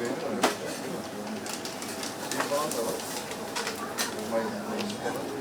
Beğeniyorum. Bir bağım da var. Olmayı beğeniyorum.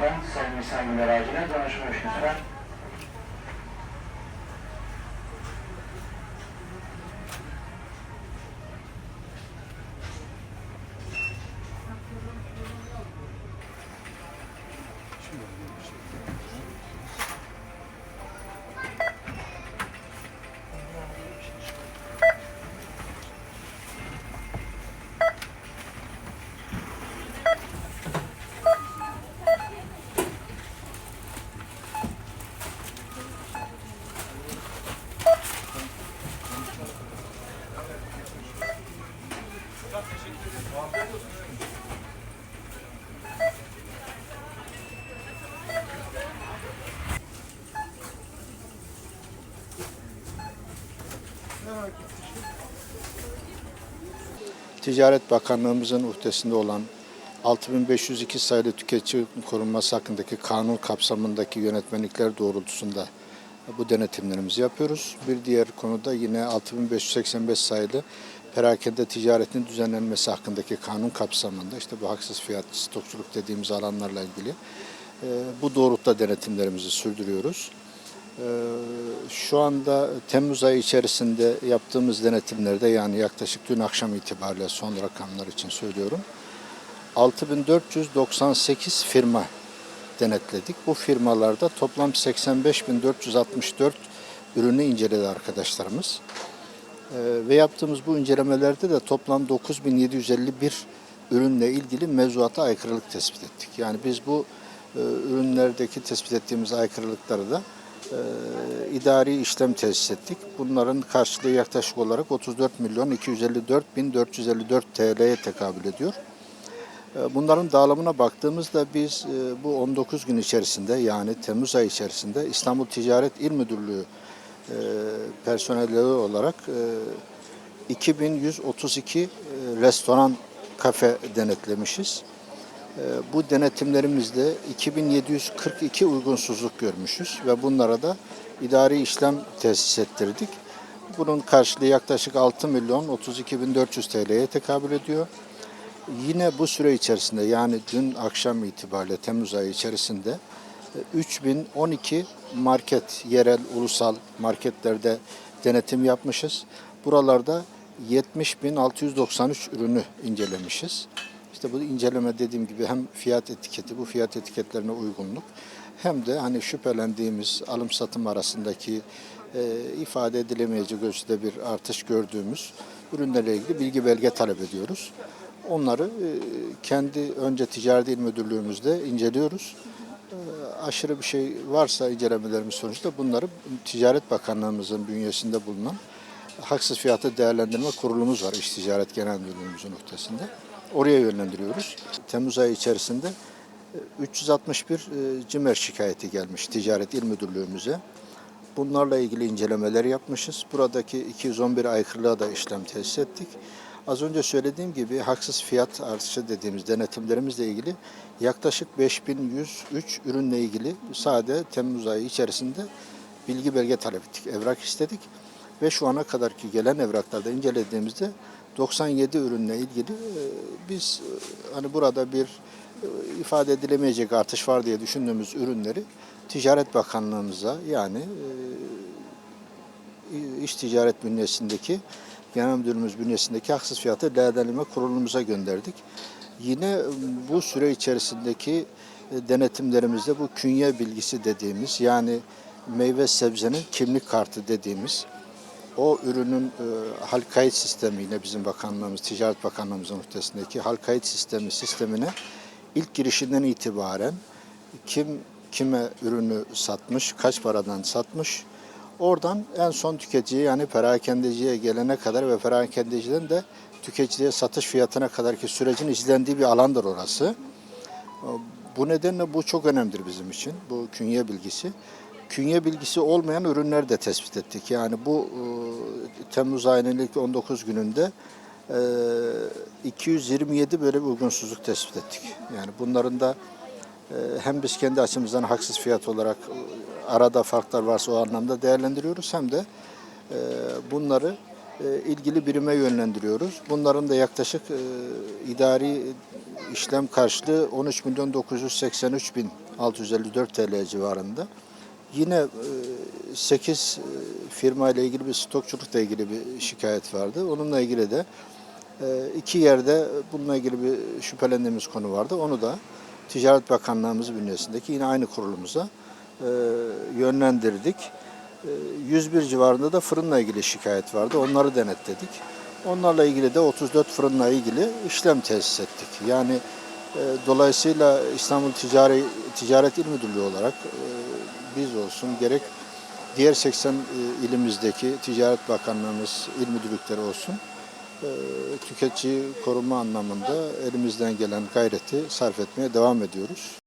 Danışmış lütfen. Sayın misafirler acilen danışmış lütfen. Ticaret Bakanlığımızın uhdesinde olan 6502 sayılı tüketici korunması hakkındaki kanun kapsamındaki yönetmelikler doğrultusunda bu denetimlerimizi yapıyoruz. Bir diğer konuda yine 6585 sayılı perakende ticaretin düzenlenmesi hakkındaki kanun kapsamında işte bu haksız fiyat stokçuluk dediğimiz alanlarla ilgili e, bu doğrultuda denetimlerimizi sürdürüyoruz. Ee, Şu anda Temmuz ayı içerisinde yaptığımız denetimlerde yani yaklaşık dün akşam itibariyle son rakamlar için söylüyorum. 6498 firma denetledik. Bu firmalarda toplam 85.464 ürünü inceledi arkadaşlarımız. Ee, Ve yaptığımız bu incelemelerde de toplam 9751 ürünle ilgili mevzuata aykırılık tespit ettik. Yani biz bu e, ürünlerdeki tespit ettiğimiz aykırılıkları da e, idari işlem tesis ettik. Bunların karşılığı yaklaşık olarak 34 milyon 254 bin 454 TL'ye tekabül ediyor. E, Bunların dağılımına baktığımızda biz e, bu 19 gün içerisinde yani Temmuz ayı içerisinde İstanbul Ticaret İl Müdürlüğü e, personelleri olarak e, 2132 e, restoran, kafe denetlemişiz. E, Bu denetimlerimizde 2742 uygunsuzluk görmüşüz ve bunlara da idari işlem tesis ettirdik. Bunun karşılığı yaklaşık 6 milyon 32 bin 400 TL'ye tekabül ediyor. Yine bu süre içerisinde yani dün akşam itibariyle Temmuz ayı içerisinde e, 3012 market, yerel, ulusal marketlerde denetim yapmışız. Buralarda 70.693 ürünü incelemişiz. İşte bu inceleme dediğim gibi hem fiyat etiketi, bu fiyat etiketlerine uygunluk hem de hani şüphelendiğimiz alım satım arasındaki e, ifade edilemeyecek ölçüde bir artış gördüğümüz ürünlerle ilgili bilgi belge talep ediyoruz. Onları e, kendi önce Ticaret İl Müdürlüğümüzde inceliyoruz. E, aşırı bir şey varsa incelemelerimiz sonucunda bunları Ticaret Bakanlığımızın bünyesinde bulunan haksız fiyatı değerlendirme kurulumuz var İş Ticaret Genel Müdürlüğümüzün noktasında. Oraya yönlendiriyoruz. Temmuz ayı içerisinde e, 361 e, CİMER şikayeti gelmiş Ticaret İl Müdürlüğümüze. Bunlarla ilgili incelemeler yapmışız. Buradaki 211 aykırılığa da işlem tesis ettik. Az önce söylediğim gibi haksız fiyat artışı dediğimiz denetimlerimizle ilgili yaklaşık 5103 ürünle ilgili sade Temmuz ayı içerisinde bilgi belge talep ettik, evrak istedik. Ve şu ana kadarki gelen evraklarda incelediğimizde 97 ürünle ilgili e, biz e, hani burada bir e, ifade edilemeyecek artış var diye düşündüğümüz ürünleri Ticaret Bakanlığımıza yani İş Ticaret bünyesindeki Genel Müdürlüğümüz bünyesindeki haksız fiyatı değerlendirme kurulumuza gönderdik. Yine bu süre içerisindeki denetimlerimizde bu künye bilgisi dediğimiz yani meyve sebzenin kimlik kartı dediğimiz o ürünün e, hal kayıt sistemi yine bizim bakanlığımız, Ticaret Bakanlığımızın ötesindeki hal kayıt sistemi sistemine ilk girişinden itibaren kim kime ürünü satmış, kaç paradan satmış, oradan en son tüketiciye yani perakendeciye gelene kadar ve perakendeciden de tüketiciye satış fiyatına kadarki sürecin izlendiği bir alandır orası. Bu nedenle bu çok önemlidir bizim için, bu künye bilgisi. Künye bilgisi olmayan ürünler de tespit ettik. Yani bu e, Temmuz ayının ilk 19 gününde e, 227 böyle bir uygunsuzluk tespit ettik. Yani bunların da e, hem biz kendi açımızdan haksız fiyat olarak e, arada farklar varsa o anlamda değerlendiriyoruz hem de e, bunları e, ilgili birime yönlendiriyoruz. Bunların da yaklaşık e, idari işlem karşılığı 13 milyon 983 bin 654 TL civarında. Yine 8 firma ile ilgili bir stokçulukla ilgili bir şikayet vardı. Onunla ilgili de e, iki yerde bununla ilgili bir şüphelendiğimiz konu vardı. Onu da Ticaret Bakanlığımız bünyesindeki yine aynı kurulumuza e, yönlendirdik. E, 101 civarında da fırınla ilgili şikayet vardı. Onları denetledik. Onlarla ilgili de 34 fırınla ilgili işlem tesis ettik. Yani e, dolayısıyla İstanbul Ticari Ticaret İl Müdürlüğü olarak e, biz olsun gerek diğer 80 e, ilimizdeki Ticaret Bakanlığımız, il müdürlükleri olsun e, tüketici koruma anlamında elimizden gelen gayreti sarf etmeye devam ediyoruz.